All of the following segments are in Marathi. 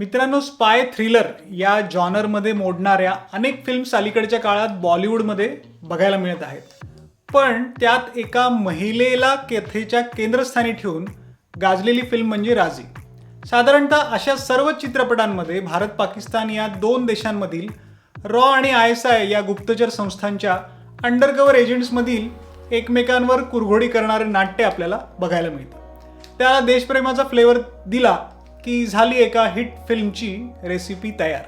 मित्रांनो स्पाय थ्रिलर या जॉनरमध्ये मोडणाऱ्या अनेक फिल्म्स अलीकडच्या काळात बॉलिवूडमध्ये बघायला मिळत आहेत. पण त्यात एका महिलेला कथेच्या केंद्रस्थानी ठेवून गाजलेली फिल्म म्हणजे राजी. साधारणतः अशा सर्व चित्रपटांमध्ये भारत पाकिस्तान या दोन देशांमधील रॉ आणि आय एस आय या गुप्तचर संस्थांच्या अंडरकवर एजंट्समधील एकमेकांवर कुरघोडी करणारे नाट्य आपल्याला बघायला मिळतं. त्याला देशप्रेमाचा फ्लेवर दिला की झाली एका हिट फिल्मची रेसिपी तयार.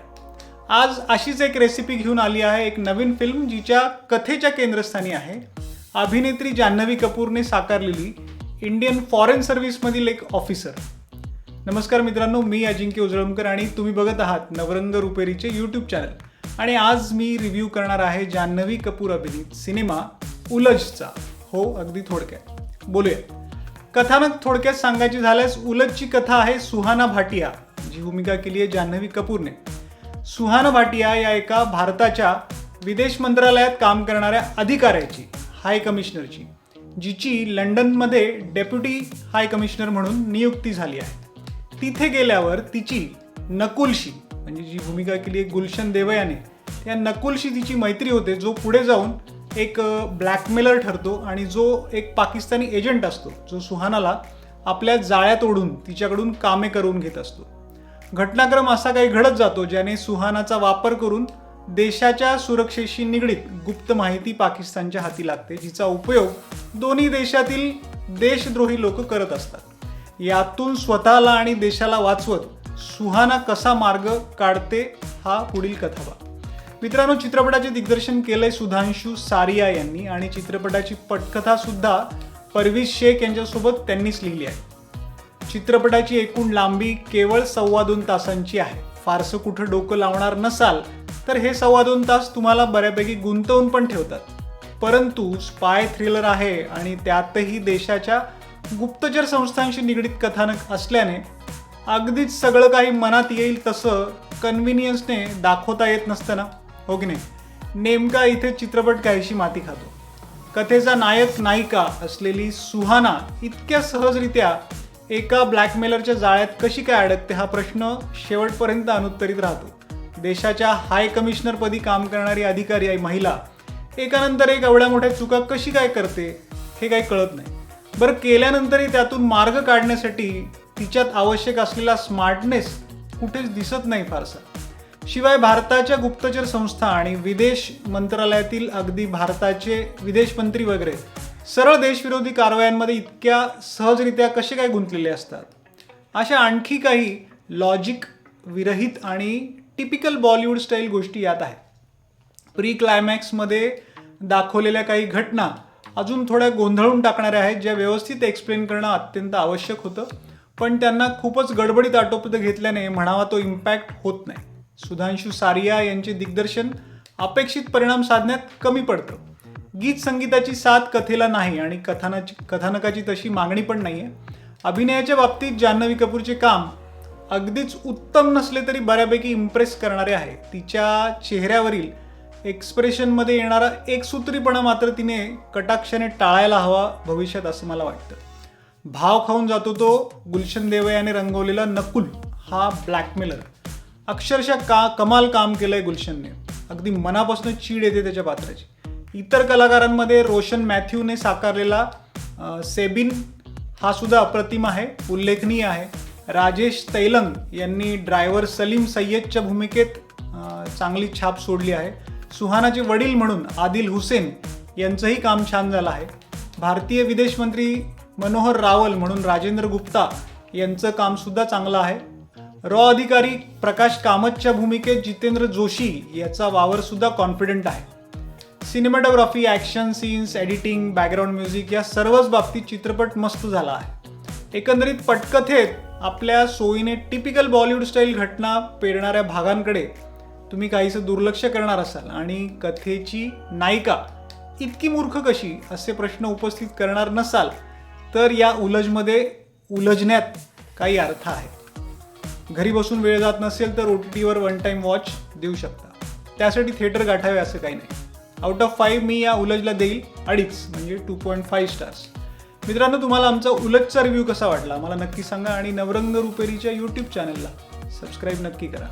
आज अशीच एक रेसिपी घेऊन आली आहे एक नवीन फिल्म जिच्या कथेच्या केंद्रस्थानी आहे. अभिनेत्री जान्हवी कपूरने साकारलेली इंडियन फॉरेन सर्व्हिसमधील एक ऑफिसर नमस्कार मित्रांनो मी अजिंक्य उजळमकर आणि तुम्ही बघत आहात नवरंग रुपेरीचे यूट्यूब चॅनल आणि आज मी रिव्ह्यू करणार आहे जान्हवी कपूर अभिनीत सिनेमा उलजचा हो अगदी थोडक्यात. बोलूया. कथानक थोडक्यात सांगायची झाल्यास उलटची कथा आहे सुहाना भाटिया जी भूमिका केली आहे जान्हवी कपूरने. सुहाना भाटिया या एका भारताच्या विदेश मंत्रालयात काम करणाऱ्या अधिकाऱ्याची हाय कमिशनरची जिची लंडनमध्ये डेप्युटी हाय कमिशनर म्हणून नियुक्ती झाली आहे. तिथे गेल्यावर तिची नकुलशी म्हणजे जी भूमिका केली आहे गुलशन देवयाने त्या नकुलशी तिची मैत्री होते जो पुढे जाऊन एक ब्लॅकमेलर ठरतो आणि जो एक पाकिस्तानी एजंट असतो जो सुहानाला आपल्या जाळ्यात ओढून तिच्याकडून कामे करून घेत असतो. घटनाक्रम असा काही घडत जातो ज्याने सुहानाचा वापर करून देशाच्या सुरक्षेशी निगडीत गुप्त माहिती पाकिस्तानच्या हाती लागते जिचा उपयोग दोन्ही देशातील देशद्रोही लोक करत असतात. यातून स्वतःला आणि देशाला वाचवत सुहाना कसा मार्ग काढते हा पुढील कथाभाग मित्रांनो चित्रपटाचे दिग्दर्शन केलंय सुधांशू सारिया यांनी आणि चित्रपटाची पटकथा सुद्धा परवीज शेख यांच्यासोबत त्यांनीच लिहिली आहे. चित्रपटाची एकूण लांबी केवळ सव्वा दोन तासांची आहे. फारसं कुठं डोकं लावणार नसाल तर हे सव्वा दोन तास तुम्हाला बऱ्यापैकी गुंतवून पण ठेवतात. परंतु स्पाय थ्रिलर आहे आणि त्यातही देशाच्या गुप्तचर संस्थांशी निगडीत कथानक असल्याने अगदीच सगळं काही मनात येईल तसं कन्व्हिनियन्सने दाखवता येत नसतं ना? हो की नाही? नेमका इथे चित्रपट काहीशी माती खातो. कथेचा नायक नायिका असलेली सुहाना इतक्या सहजरित्या एका ब्लॅकमेलरच्या जाळ्यात कशी काय अडकते हा प्रश्न शेवटपर्यंत अनुत्तरित राहतो. देशाच्या हाय कमिशनरपदी काम करणारी अधिकारी आहे महिला. एकानंतर एक एवढ्या मोठ्या चुका कशी काय करते हे काही कळत नाही. बरं केल्यानंतरही त्यातून मार्ग काढण्यासाठी तिच्यात आवश्यक असलेला स्मार्टनेस कुठेच दिसत नाही फारसा. शिवाय भारताच्या गुप्तचर संस्था आणि विदेश मंत्रालयातील अगदी भारताचे विदेश मंत्री वगैरे सरळ देशविरोधी कारवायांमध्ये इतक्या सहजरित्या कसे काय गुंतलेले असतात? अशा आणखी काही लॉजिक विरहित आणि टिपिकल बॉलिवूड स्टाईल गोष्टी यात आहेत. प्री क्लायमॅक्समध्ये दाखवलेल्या काही घटना अजून थोड्या गोंधळून टाकणाऱ्या आहेत ज्या व्यवस्थित एक्सप्लेन करणं अत्यंत आवश्यक होतं. पण त्यांना खूपच गडबडीत आटोपत घेतल्याने म्हणावा तो इम्पॅक्ट होत नाही. सुधांशू सारिया यांचे दिग्दर्शन अपेक्षित परिणाम साधण्यात कमी पडतं. गीत संगीताची साथ कथेला नाही आणि कथानाची कथानकाची तशी मागणी पण नाही आहे अभिनयाच्या बाबतीत जान्हवी कपूरचे काम अगदीच उत्तम नसले तरी बऱ्यापैकी इम्प्रेस करणारे आहे. तिच्या चेहऱ्यावरील एक्सप्रेशनमध्ये येणारा एकसूत्रीपणा मात्र तिने कटाक्षाने टाळायला हवा भविष्यात असं मला वाटतं. भाव खाऊन जातो तो गुलशन देवयाने रंगवलेला नकुल हा ब्लॅकमेलर. अक्षरशः का कमाल काम केलंय गुलशनने. अगदी मनापासून चीड येते त्याच्या पात्राची. इतर कलाकारांमध्ये रोशन मॅथ्यूने साकारलेला सेबिन हा सुद्धा अप्रतिम आहे उल्लेखनीय आहे. राजेश तैलंग यांनी ड्रायव्हर सलीम सय्यदच्या भूमिकेत चांगली छाप सोडली आहे. सुहानाचे वडील म्हणून आदिल हुसेन यांचंही काम छान झालं आहे. भारतीय विदेश मंत्री मनोहर रावल म्हणून राजेंद्र गुप्ता यांचं कामसुद्धा चांगलं आहे. रॉ अधिकारी प्रकाश कामतच्या भूमिकेत जितेंद्र जोशी याचा वावर सुद्धा कॉन्फिडंट आहे. Cinematography action scenes editing background music या सर्वच बाबतीत चित्रपट मस्त झाला आहे. एकंदरीत पटकथेत आपल्या सोयीने टिपिकल बॉलिवूड स्टाईल घटना पेरणाऱ्या भागांकडे तुम्ही काहीसं दुर्लक्ष करणार असाल आणि कथेची नायिका इतकी मूर्ख कशी असे प्रश्न उपस्थित करणार नसाल तर या उलजमध्ये उलजण्यात काही अर्थ आहे. घरी बसून वेळ जात नसेल तर ओ टी टीवर वन टाईम वॉच देऊ शकता. त्यासाठी थिएटर गाठावे असं काही नाही. आउट ऑफ फाईव्ह मी या उलजला देईल अडीच म्हणजे टू पॉईंट फाईव्ह स्टार्स मित्रांनो तुम्हाला आमचा उलजचा रिव्ह्यू कसा वाटला? मला नक्की सांगा आणि नवरंग रुपेरीच्या यूट्यूब चॅनलला सबस्क्राईब नक्की करा.